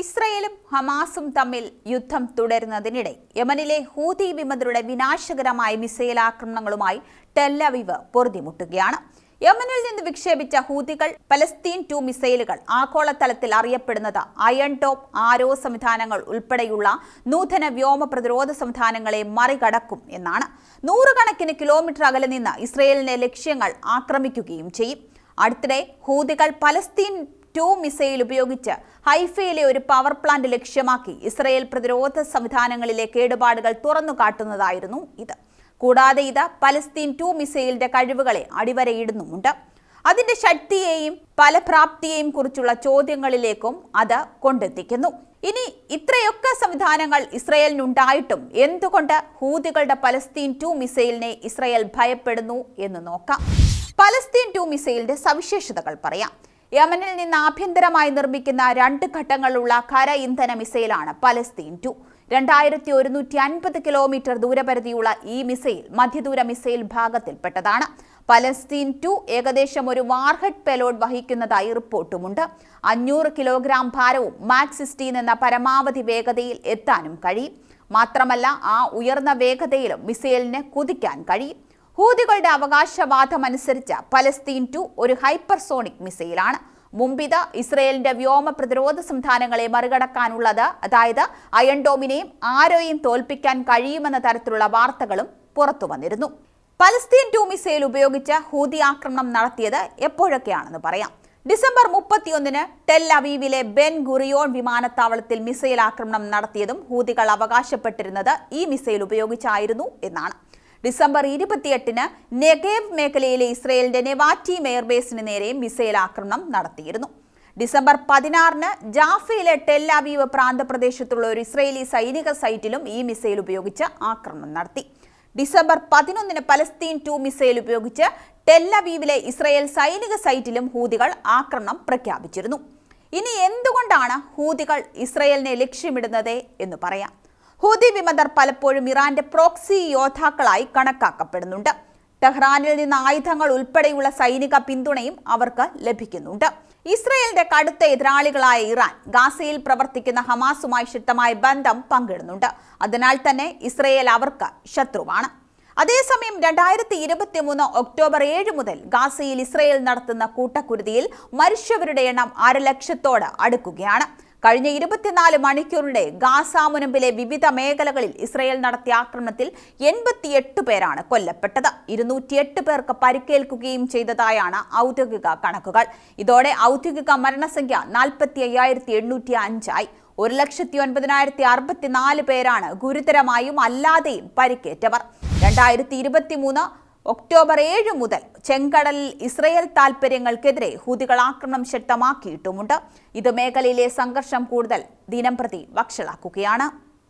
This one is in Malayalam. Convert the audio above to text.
ഇസ്രയേലും ഹമാസും തമ്മിൽ യുദ്ധം തുടരുന്നതിനിടെ യമനിലെ ഹൂതി വിമതരുടെ വിനാശകരമായ മിസൈൽ ആക്രമണങ്ങളുമായി ടെല്ലവിവ് പൊറുതിമുട്ടുകയാണ്. യമനിൽ നിന്ന് വിക്ഷേപിച്ച ഹൂതികൾ പലസ്തീൻ ടു മിസൈലുകൾ ആഗോളതലത്തിൽ അറിയപ്പെടുന്നത് അയൺ ടോപ്പ് ആരോ സംവിധാനങ്ങൾ ഉൾപ്പെടെയുള്ള നൂതന വ്യോമ പ്രതിരോധ സംവിധാനങ്ങളെ മറികടക്കും എന്നാണ്. നൂറുകണക്കിന് കിലോമീറ്റർ അകലെ നിന്ന് ഇസ്രയേലിന്റെ ലക്ഷ്യങ്ങൾ ആക്രമിക്കുകയും ചെയ്യും. അടുത്തിടെ ഹൂതികൾ പലസ്തീൻ ടു മിസൈൽ ഉപയോഗിച്ച് ഹൈഫയിലെ ഒരു പവർ പ്ലാന്റ് ലക്ഷ്യമാക്കി ഇസ്രയേൽ പ്രതിരോധ സംവിധാനങ്ങളിലെ കേടുപാടുകൾ തുറന്നു കാട്ടുന്നതായിരുന്നു ഇത്. കൂടാതെ ഇത് പലസ്തീൻ ടു മിസൈലിന്റെ കഴിവുകളെ അടിവരയിടുന്നുമുണ്ട്. അതിന്റെ ശക്തിയെയും ഫലപ്രാപ്തിയെയും കുറിച്ചുള്ള ചോദ്യങ്ങളിലേക്കും അത് കൊണ്ടെത്തിക്കുന്നു. ഇനി ഇത്രയൊക്കെ സംവിധാനങ്ങൾ ഇസ്രയേലിനുണ്ടായിട്ടും എന്തുകൊണ്ട് ഹൂതികളുടെ പലസ്തീൻ ടു മിസൈലിനെ ഇസ്രയേൽ ഭയപ്പെടുന്നു എന്ന് നോക്കാം. പലസ്തീൻ ടു മിസൈലിന്റെ സവിശേഷതകൾ പറയാം. യമനിൽ നിന്ന് ആഭ്യന്തരമായി നിർമ്മിക്കുന്ന രണ്ട് ഘട്ടങ്ങളുള്ള കര ഇന്ധന മിസൈലാണ് പലസ്തീൻ ടു. രണ്ടായിരത്തി ഒരുന്നൂറ്റി അൻപത് കിലോമീറ്റർ ദൂരപരിധിയുള്ള ഈ മിസൈൽ മധ്യദൂര മിസൈൽ ഭാഗത്തിൽപ്പെട്ടതാണ്. പലസ്തീൻ ടു ഏകദേശം ഒരു വാർഹെഡ് പെലോഡ് വഹിക്കുന്നതായി റിപ്പോർട്ടുമുണ്ട്. അഞ്ഞൂറ് കിലോഗ്രാം ഭാരവും മാക്സ് സിക്സ്റ്റീൻ എന്ന പരമാവധി വേഗതയിൽ എത്താനും കഴിയും. മാത്രമല്ല ആ ഉയർന്ന വേഗതയിലും മിസൈലിന് കുതിക്കാൻ കഴിയും. ഹൂതികളുടെ അവകാശവാദമനുസരിച്ച് പലസ്തീൻ ടു ഒരു ഹൈപ്പർസോണിക് മിസൈലാണ്. മുമ്പിത് ഇസ്രയേലിന്റെ വ്യോമ പ്രതിരോധ സംവിധാനങ്ങളെ മറികടക്കാനുള്ളത് അതായത് അയൺഡോമിനെയും ആരോയും തോൽപ്പിക്കാൻ കഴിയുമെന്ന തരത്തിലുള്ള വാർത്തകളും പുറത്തു വന്നിരുന്നു. പലസ്തീൻ ടു മിസൈൽ ഉപയോഗിച്ച് ഹൂതി ആക്രമണം നടത്തിയത് എപ്പോഴൊക്കെയാണെന്ന് പറയാം. ഡിസംബർ മുപ്പത്തിയൊന്നിന് ടെൽ അവീവിലെ ബെൻ ഗുറിയോൺ വിമാനത്താവളത്തിൽ മിസൈൽ ആക്രമണം നടത്തിയതും ഹൂതികൾ അവകാശപ്പെട്ടിരുന്നത് ഈ മിസൈൽ ഉപയോഗിച്ചായിരുന്നു എന്നാണ്. ഡിസംബർ ഇരുപത്തിയെട്ടിന് നെഗേവ് മേഖലയിലെ ഇസ്രയേലിന്റെ നെവാറ്റി എയർബേസിന് നേരെ മിസൈൽ ആക്രമണം നടത്തിയിരുന്നു. ഡിസംബർ പതിനാറിന് ജാഫയിലെ ടെല്ലാവീവ് പ്രാന്തപ്രദേശത്തുള്ള ഒരു ഇസ്രയേലി സൈനിക സൈറ്റിലും ഈ മിസൈൽ ഉപയോഗിച്ച് ആക്രമണം നടത്തി. ഡിസംബർ പതിനൊന്നിന് പലസ്തീൻ ടു മിസൈൽ ഉപയോഗിച്ച് ടെല്ലവീവിലെ ഇസ്രയേൽ സൈനിക സൈറ്റിലും ഹൂതികൾ ആക്രമണം പ്രഖ്യാപിച്ചിരുന്നു. ഇനി എന്തുകൊണ്ടാണ് ഹൂതികൾ ഇസ്രയേലിനെ ലക്ഷ്യമിടുന്നത് എന്ന് പറയാം. ഹൂതി വിമതർ പലപ്പോഴും ഇറാന്റെ പ്രോക്സി യോദ്ധാക്കളായി കണക്കാക്കപ്പെടുന്നുണ്ട്. ടെഹ്റാനിൽ നിന്ന് ആയുധങ്ങൾ ഉൾപ്പെടെയുള്ള സൈനിക പിന്തുണയും അവർക്ക് ലഭിക്കുന്നുണ്ട്. ഇസ്രയേലിന്റെ കടുത്ത എതിരാളികളായ ഇറാൻ ഗാസയിൽ പ്രവർത്തിക്കുന്ന ഹമാസുമായി ശക്തമായ ബന്ധം പങ്കിടുന്നുണ്ട്. അതിനാൽ തന്നെ ഇസ്രയേൽ അവർക്ക് ശത്രുവാണ്. അതേസമയം രണ്ടായിരത്തി ഇരുപത്തി മൂന്ന് ഒക്ടോബർ ഏഴ് മുതൽ ഗാസയിൽ ഇസ്രയേൽ നടത്തുന്ന കൂട്ടക്കുരുതിയിൽ മരിച്ചവരുടെ എണ്ണം അര ലക്ഷത്തോട് അടുക്കുകയാണ്. കഴിഞ്ഞ ഇരുപത്തിനാല് മണിക്കൂറിന്റെ ഗാസ മുനമ്പിലെ വിവിധ മേഖലകളിൽ ഇസ്രയേൽ നടത്തിയ ആക്രമണത്തിൽ എൺപത്തിയെട്ട് പേരാണ് കൊല്ലപ്പെട്ടത്. ഇരുന്നൂറ്റിയെട്ട് പേർക്ക് പരിക്കേൽക്കുകയും ചെയ്തതായാണ് ഔദ്യോഗിക കണക്കുകൾ. ഇതോടെ ഔദ്യോഗിക മരണസംഖ്യ നാൽപ്പത്തി അയ്യായിരത്തി എണ്ണൂറ്റി അഞ്ചായി ഒരു ലക്ഷത്തി ഒൻപതിനായിരത്തി അറുപത്തിനാല് പേരാണ് ഗുരുതരമായും അല്ലാതെയും പരിക്കേറ്റവർ. രണ്ടായിരത്തി ഇരുപത്തി മൂന്ന് ഒക്ടോബർ ഏഴ് മുതൽ ചെങ്കടലിൽ ഇസ്രയേൽ താൽപര്യങ്ങൾക്കെതിരെ ഹൂതികൾ ആക്രമണം ശക്തമാക്കിയിട്ടുമുണ്ട്. ഇത് മേഖലയിലെ സംഘർഷം കൂടുതൽ ദിനംപ്രതി വഷളാക്കുകയാണ്.